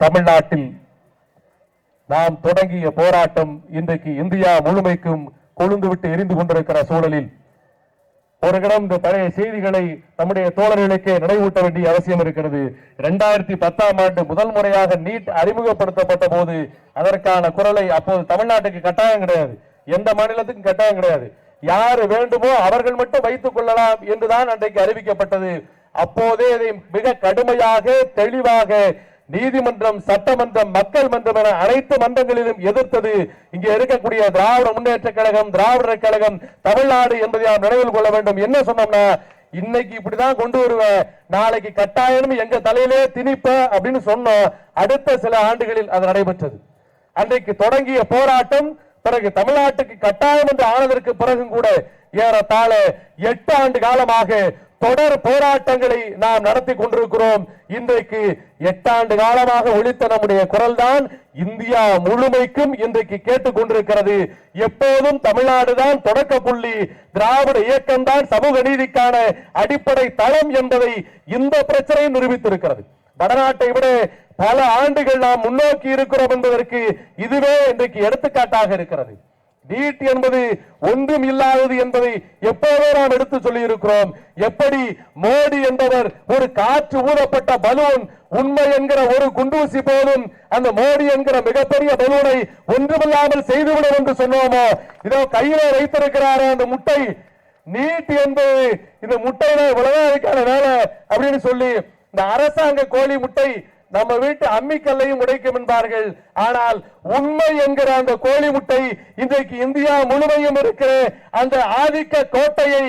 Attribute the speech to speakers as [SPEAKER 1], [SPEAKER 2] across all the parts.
[SPEAKER 1] தமிழ்நாட்டில் நாம் தொடங்கிய போராட்டம் இன்றைக்கு இந்தியா முழுமைக்கும் கொழுந்துவிட்டு எரிந்து கொண்டிருக்கிற சூழலில் ஒரு கணம் இந்த பழைய செய்திகளை நம்முடைய தோழர்களுக்கு நினைவூட்ட வேண்டிய அவசியம் இருக்கிறது. இரண்டாயிரத்தி பத்தாம் ஆண்டு முதல் முறையாக நீட் அறிமுகப்படுத்தப்பட்ட போது அதற்கான குரலை அப்போது தமிழ்நாட்டுக்கு கட்டாயம் கிடையாது. எந்த மாநிலத்துக்கும் கட்டாயம் கிடையாது. யாரு வேண்டுமோ அவர்கள் மட்டும் வைத்துக் கொள்ளலாம் என்றுதான் அன்றைக்கு அறிவிக்கப்பட்டது. அப்போதே இதை மிக கடுமையாக தெளிவாக நீதிமன்றம் சட்டமன்றம் மக்கள் மன்றம் என அனைத்து மன்றங்களிலும் எதிர்த்தது. இங்கே இருக்கக்கூடிய திராவிட முன்னேற்ற கழகம் திராவிடர் கழகம் தமிழ்நாடு என்பதை நாம் நினைவில் கொள்ள வேண்டும். என்ன சொன்னோம்னா இன்னைக்கு இப்படிதான் கொண்டு வருவேன். நாளைக்கு கட்டாயம் எங்க தலையிலே திணிப்ப அப்படின்னு சொன்னோம். அடுத்த சில ஆண்டுகளில் அது நடைபெற்றது. அன்றைக்கு தொடங்கிய போராட்டம் பிறகு தமிழ்நாட்டுக்கு கட்டாயம் என்று ஆனதற்கு பிறகும் கூட ஏறத்தாழ எட்டு ஆண்டு காலமாக தொடர் போராட்டங்களை நாம் நடத்தி கொண்டிருக்கிறோம். இன்றைக்கு எட்டாண்டு காலமாக ஒழித்த நம்முடைய குரல் தான் இந்தியா முழுமைக்கும் இன்றைக்கு கேட்டுக் கொண்டிருக்கிறது எப்போதும் தமிழ்நாடு தான் தொடக்க புள்ளி. திராவிட இயக்கம் தான் சமூக நீதிக்கான அடிப்படை தளம் என்பதை இந்த பிரச்சனை நிரூபித்திருக்கிறது. வடநாட்டை விட பல ஆண்டுகள் நாம் முன்னோக்கி இருக்கிறோம் என்பதற்கு இதுவே இன்றைக்கு எடுத்துக்காட்டாக இருக்கிறது. நீட் என்பது ஒன்றும் இல்லாதது என்பதை எப்போதோ நாம் எடுத்து சொல்லி இருக்கிறோம் எப்படி மோடி என்பவர் ஒரு காற்று ஊதப்பட்ட பலூன் உண்மை என்கிற ஒரு குண்டூசி போலும் அந்த மோடி என்கிற மிகப்பெரிய பலூனை ஒன்றுமில்லாமல் செய்துவிடும் என்று சொன்னோமோ? இதோ கையில வைத்திருக்கிறாரோ அந்த முட்டை. நீட் என்பது இந்த முட்டையில உலகாதிக்கான வேலை அப்படின்னு சொல்லி இந்த அரசாங்க கோழி முட்டை நம்ம வீட்டு அம்மிக்கல்லையும் உடைக்கும் என்பார்கள். ஆனால் உண்மை என்கிற அந்த கோழி முட்டை இன்றைக்கு இந்தியா முழுமையும் இருக்கிற அந்த ஆதிக்க கோட்டையை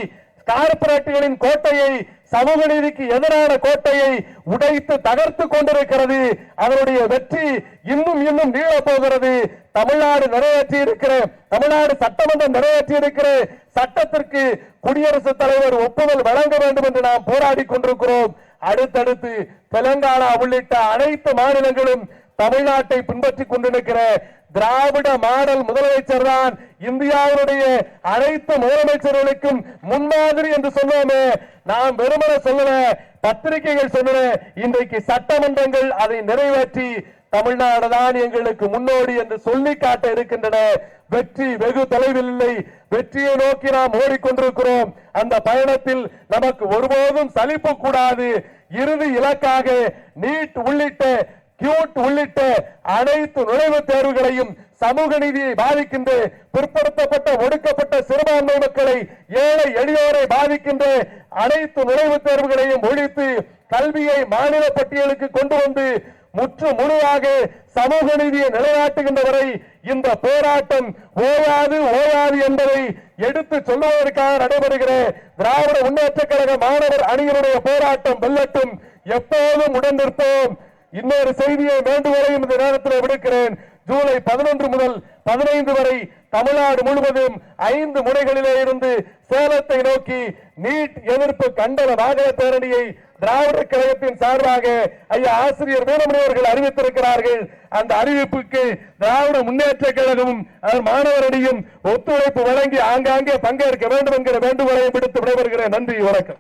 [SPEAKER 1] கார்பரேட்டுகளின் கோட்டையை சமூக நீதிக்கு எதிரான கோட்டையை உடைத்து தகர்த்து கொண்டிருக்கிறது. அதனுடைய வெற்றி இன்னும் இன்னும் நீள போகிறது தமிழ்நாடு நிறைவேற்றி இருக்கிற தமிழ்நாடு சட்டமன்றம் நிறைவேற்றி இருக்கிற சட்டத்திற்கு குடியரசுத் தலைவர் ஒப்புதல் வழங்க வேண்டும் என்று நாம் போராடி கொண்டிருக்கிறோம். அடுத்தடுத்து தெலங்கானா உள்ளிட்ட அனைத்து மாநிலங்களும் தமிழ்நாட்டை பின்பற்றிக் கொண்டிருக்கிற திராவிட மாடல் முதலமைச்சர் தான் இந்தியாவுடைய அனைத்து முதலமைச்சர்களுக்கும் முன்மாதிரி என்று சொல்லுவோமே நாம் வெறுமன சொல்லல பத்திரிகைகள் சொல்லல இன்றைக்கு சட்டமன்றங்கள் அதை நிறைவேற்றி தமிழ்நாடு தான் எங்களுக்கு முன்னோடி என்று சொல்லி காட்ட இருக்கின்றன. வெற்றி வெகு தொலைவில் இல்லை வெற்றியை நோக்கி நாம் ஓடிக்கொண்டிருக்கிறோம். அந்த பயணத்தில் நமக்கு ஒருபோதும் சலிப்பு கூடாது. இறுதி இலக்காக நீட் உள்ளிட்ட கியூட் உள்ளிட்ட அனைத்து நுழைவுத் தேர்வுகளையும் சமூக நீதியை பாதிக்கின்ற பிற்படுத்தப்பட்ட ஒடுக்கப்பட்ட சிறுபான்மை மக்களை ஏழை எளியோரை பாதிக்கின்ற அனைத்து நுழைவுத் தேர்வுகளையும் ஒழித்து கல்வியை மாநில பட்டியலுக்கு கொண்டு வந்து முற்று முழுதாக சமூக நீதியை நிலைநாட்டுகின்ற வரை இந்த போராட்டம் ஓயாது ஓயாது என்பதை எடுத்து சொல்லுவதற்காக நடைபெறுகிற திராவிட முன்னேற்ற கழக மாணவர் அணியினுடைய போராட்டம் வெல்லட்டும். எப்போதும் உடன் நிற்போம். இன்னொரு செய்தியை வேண்டுகோளையும் இந்த நேரத்தில் விடுக்கிறேன் ஜூலை பதினொன்று முதல் பதினைந்து வரை தமிழ்நாடு முழுவதும் ஐந்து முனைகளிலே இருந்து சேலத்தை நோக்கி நீட் எதிர்ப்பு கண்டன வாகன பேரணியை திராவிட கழகத்தின் சார்பாக ஐயா ஆசிரியர் வேலுமணி அவர்கள் அறிவித்திருக்கிறார்கள். அந்த அறிவிப்புக்கு திராவிட முன்னேற்ற கழகமும் மாணவரணியும் மாணவர் அணியும் ஒத்துழைப்பு வழங்கி ஆங்காங்கே பங்கேற்க வேண்டும் என்கிற வேண்டுகோளையும் விடுத்து விடைபெறுகிறேன். நன்றி வணக்கம்.